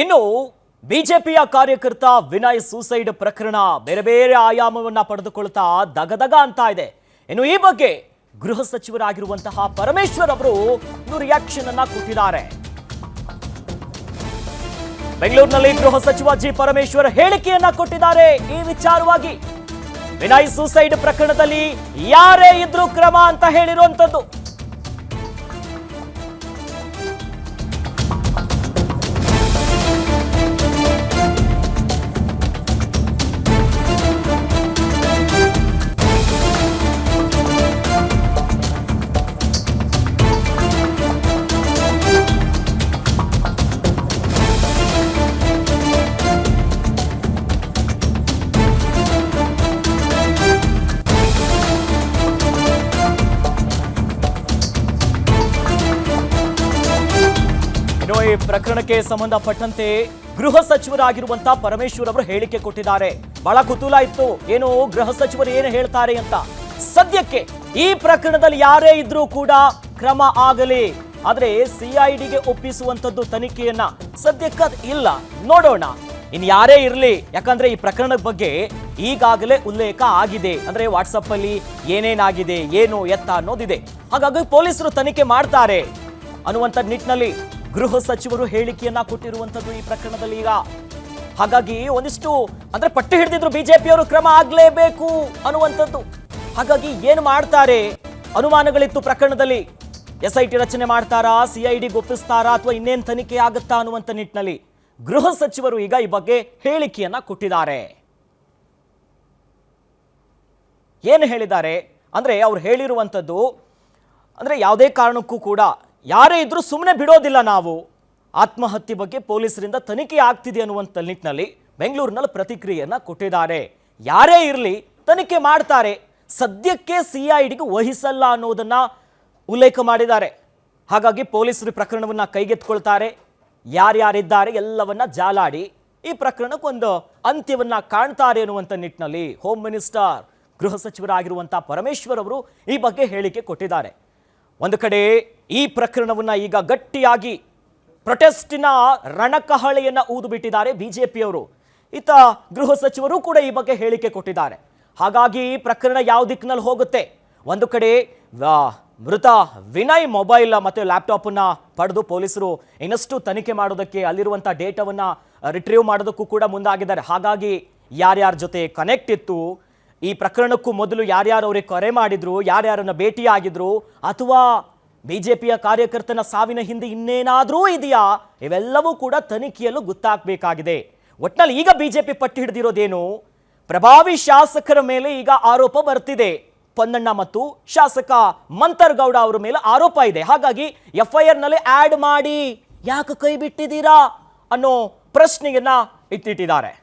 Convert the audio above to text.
ಇನ್ನು ಬಿಜೆಪಿಯ ಕಾರ್ಯಕರ್ತ ವಿನಯ್ ಸೂಸೈಡ್ ಪ್ರಕರಣ ಬೇರೆ ಬೇರೆ ಆಯಾಮವನ್ನ ಪಡೆದುಕೊಳ್ತಾ ದಗದಗ ಅಂತ ಇದೆ. ಇನ್ನು ಈ ಬಗ್ಗೆ ಗೃಹ ಸಚಿವರಾಗಿರುವಂತಹ ಪರಮೇಶ್ವರ್ ಅವರು ರಿಯಾಕ್ಷನ್ ಅನ್ನ ಕೊಟ್ಟಿದ್ದಾರೆ. ಬೆಂಗಳೂರಿನಲ್ಲಿ ಗೃಹ ಸಚಿವ ಜಿ ಪರಮೇಶ್ವರ್ ಹೇಳಿಕೆಯನ್ನ ಕೊಟ್ಟಿದ್ದಾರೆ. ಈ ವಿಚಾರವಾಗಿ ವಿನಯ್ ಸೂಸೈಡ್ ಪ್ರಕರಣದಲ್ಲಿ ಯಾರೇ ಇದ್ರು ಕ್ರಮ ಅಂತ ಹೇಳಿರುವಂತದ್ದು ಈ ಪ್ರಕರಣಕ್ಕೆ ಸಂಬಂಧಪಟ್ಟಂತೆ ಗೃಹ ಸಚಿವರಾಗಿರುವಂತಹ ಪರಮೇಶ್ವರ್ ಅವರು ಹೇಳಿಕೆ ಕೊಟ್ಟಿದ್ದಾರೆ. ಬಹಳ ಕುತೂಹಲ ಇತ್ತು. ಏನು ಗೃಹ ಸಚಿವರು ಏನು ಹೇಳ್ತಾರೆ ಅಂತ. ಸದ್ಯಕ್ಕೆ ಈ ಪ್ರಕರಣದಲ್ಲಿ ಯಾರೇ ಇದ್ರೂ ಕೂಡ ಕ್ರಮ ಆಗಲಿ. ಆದ್ರೆ ಸಿಐಡಿಗೆ ಒಪ್ಪಿಸುವಂತದ್ದು ತನಿಖೆಯನ್ನ ಸದ್ಯಕ್ಕೆ ಇಲ್ಲ. ನೋಡೋಣ. ಇನ್ ಯಾರೇ ಇರಲಿ, ಯಾಕಂದ್ರೆ ಈ ಪ್ರಕರಣದ ಬಗ್ಗೆ ಈಗಾಗಲೇ ಉಲ್ಲೇಖ ಆಗಿದೆ. ಅಂದ್ರೆ ವಾಟ್ಸಪ್ ಅಲ್ಲಿ ಏನೇನಾಗಿದೆ, ಏನು ಎತ್ತ ಅನ್ನೋದಿದೆ. ಹಾಗಾಗಿ ಪೊಲೀಸರು ತನಿಖೆ ಮಾಡ್ತಾರೆ ಅನ್ನುವಂಥ ನಿಟ್ಟಿನಲ್ಲಿ ಗೃಹ ಸಚಿವರು ಹೇಳಿಕೆಯನ್ನ ಕೊಟ್ಟಿರುವಂತದ್ದು ಈ ಪ್ರಕರಣದಲ್ಲಿ ಈಗ. ಹಾಗಾಗಿ ಒಂದಿಷ್ಟು, ಅಂದ್ರೆ ಪಟ್ಟು ಹಿಡಿದಿದ್ರು ಬಿಜೆಪಿಯವರು ಕ್ರಮ ಆಗ್ಲೇಬೇಕು ಅನ್ನುವಂಥದ್ದು. ಹಾಗಾಗಿ ಏನು ಮಾಡ್ತಾರೆ? ಅನುಮಾನಗಳಿತ್ತು ಪ್ರಕರಣದಲ್ಲಿ. ಎಸ್ ಐ ಟಿ ರಚನೆ ಮಾಡ್ತಾರಾ? ಸಿ ಐ ಡಿ ಒಪ್ಪಿಸ್ತಾರಾ ಅಥವಾ ಇನ್ನೇನು ತನಿಖೆ ಆಗುತ್ತಾ ಅನ್ನುವಂಥ ನಿಟ್ಟಿನಲ್ಲಿ ಗೃಹ ಸಚಿವರು ಈಗ ಈ ಬಗ್ಗೆ ಹೇಳಿಕೆಯನ್ನ ಕೊಟ್ಟಿದ್ದಾರೆ. ಏನು ಹೇಳಿದ್ದಾರೆ? ಅಂದ್ರೆ ಅವ್ರು ಹೇಳಿರುವಂಥದ್ದು, ಅಂದ್ರೆ ಯಾವುದೇ ಕಾರಣಕ್ಕೂ ಕೂಡ ಯಾರೇ ಇದ್ರೂ ಸುಮ್ಮನೆ ಬಿಡೋದಿಲ್ಲ ನಾವು. ಆತ್ಮಹತ್ಯೆ ಬಗ್ಗೆ ಪೊಲೀಸರಿಂದ ತನಿಖೆ ಆಗ್ತಿದೆ ಅನ್ನುವಂಥ ನಿಟ್ಟಿನಲ್ಲಿ ಬೆಂಗಳೂರಿನಲ್ಲಿ ಪ್ರತಿಕ್ರಿಯೆಯನ್ನು ಕೊಟ್ಟಿದ್ದಾರೆ. ಯಾರೇ ಇರಲಿ ತನಿಖೆ ಮಾಡ್ತಾರೆ. ಸದ್ಯಕ್ಕೆ ಸಿ ಐ ಡಿಗೆ ವಹಿಸಲ್ಲ ಅನ್ನೋದನ್ನು ಉಲ್ಲೇಖ ಮಾಡಿದ್ದಾರೆ. ಹಾಗಾಗಿ ಪೊಲೀಸರು ಪ್ರಕರಣವನ್ನು ಕೈಗೆತ್ಕೊಳ್ತಾರೆ ಯಾರ್ಯಾರಿದ್ದಾರೆ ಎಲ್ಲವನ್ನ ಜಾಲಾಡಿ ಈ ಪ್ರಕರಣಕ್ಕೆ ಒಂದು ಅಂತ್ಯವನ್ನ ಕಾಣ್ತಾರೆ ಅನ್ನುವಂಥ ನಿಟ್ಟಿನಲ್ಲಿ ಹೋಮ್ ಮಿನಿಸ್ಟರ್, ಗೃಹ ಸಚಿವರಾಗಿರುವಂಥ ಪರಮೇಶ್ವರ್ ಅವರು ಈ ಬಗ್ಗೆ ಹೇಳಿಕೆ ಕೊಟ್ಟಿದ್ದಾರೆ. ಒಂದು ಕಡೆ ಈ ಪ್ರಕರಣವನ್ನು ಈಗ ಗಟ್ಟಿಯಾಗಿ ಪ್ರೊಟೆಸ್ಟಿನ ರಣಕಹಳೆಯನ್ನು ಊದು ಬಿಟ್ಟಿದ್ದಾರೆ ಬಿಜೆಪಿಯವರು. ಇತ್ತ ಗೃಹ ಸಚಿವರು ಕೂಡ ಈ ಬಗ್ಗೆ ಹೇಳಿಕೆ ಕೊಟ್ಟಿದ್ದಾರೆ. ಹಾಗಾಗಿ ಈ ಪ್ರಕರಣ ಯಾವ ದಿಕ್ಕಿನಲ್ಲಿ ಹೋಗುತ್ತೆ? ಒಂದು ಕಡೆ ಮೃತ ವಿನಯ್ ಮೊಬೈಲ್ ಮತ್ತು ಲ್ಯಾಪ್ಟಾಪನ್ನ ಪಡೆದು ಪೊಲೀಸರು ಇನ್ನಷ್ಟು ತನಿಖೆ ಮಾಡೋದಕ್ಕೆ ಅಲ್ಲಿರುವಂಥ ಡೇಟಾವನ್ನ ರಿಟ್ರೀವ್ ಮಾಡೋದಕ್ಕೂ ಕೂಡ ಮುಂದಾಗಿದ್ದಾರೆ. ಹಾಗಾಗಿ ಯಾರ್ಯಾರ ಜೊತೆ ಕನೆಕ್ಟ್ ಇತ್ತು, ಈ ಪ್ರಕರಣಕ್ಕೂ ಮೊದಲು ಯಾರ್ಯಾರು ಅವರಿಗೆ ಕರೆ ಮಾಡಿದ್ರು, ಯಾರ್ಯಾರನ್ನು ಭೇಟಿಯಾಗಿದ್ರು, ಅಥವಾ ಬಿಜೆಪಿಯ ಕಾರ್ಯಕರ್ತನ ಸಾವಿನ ಹಿಂದೆ ಇನ್ನೇನಾದರೂ ಇದೆಯಾ? ಇವೆಲ್ಲವೂ ಕೂಡ ತನಿಖೆಯಲ್ಲೂ ಗೊತ್ತಾಗಬೇಕಾಗಿದೆ. ಒಟ್ನಲ್ಲಿ ಈಗ ಬಿಜೆಪಿ ಪಟ್ಟು ಹಿಡಿದಿರೋದೇನು? ಪ್ರಭಾವಿ ಶಾಸಕರ ಮೇಲೆ ಈಗ ಆರೋಪ ಬರ್ತಿದೆ. ಪೊನ್ನಣ್ಣ ಮತ್ತು ಶಾಸಕ ಮಂತರ್ಗೌಡ ಅವರ ಮೇಲೆ ಆರೋಪ ಇದೆ. ಹಾಗಾಗಿ ಎಫ್ ಐ ನಲ್ಲಿ ಆಡ್ ಮಾಡಿ. ಯಾಕೆ ಕೈ ಬಿಟ್ಟಿದ್ದೀರಾ ಅನ್ನೋ ಪ್ರಶ್ನೆಯನ್ನ ಇಟ್ಟಿಟ್ಟಿದ್ದಾರೆ.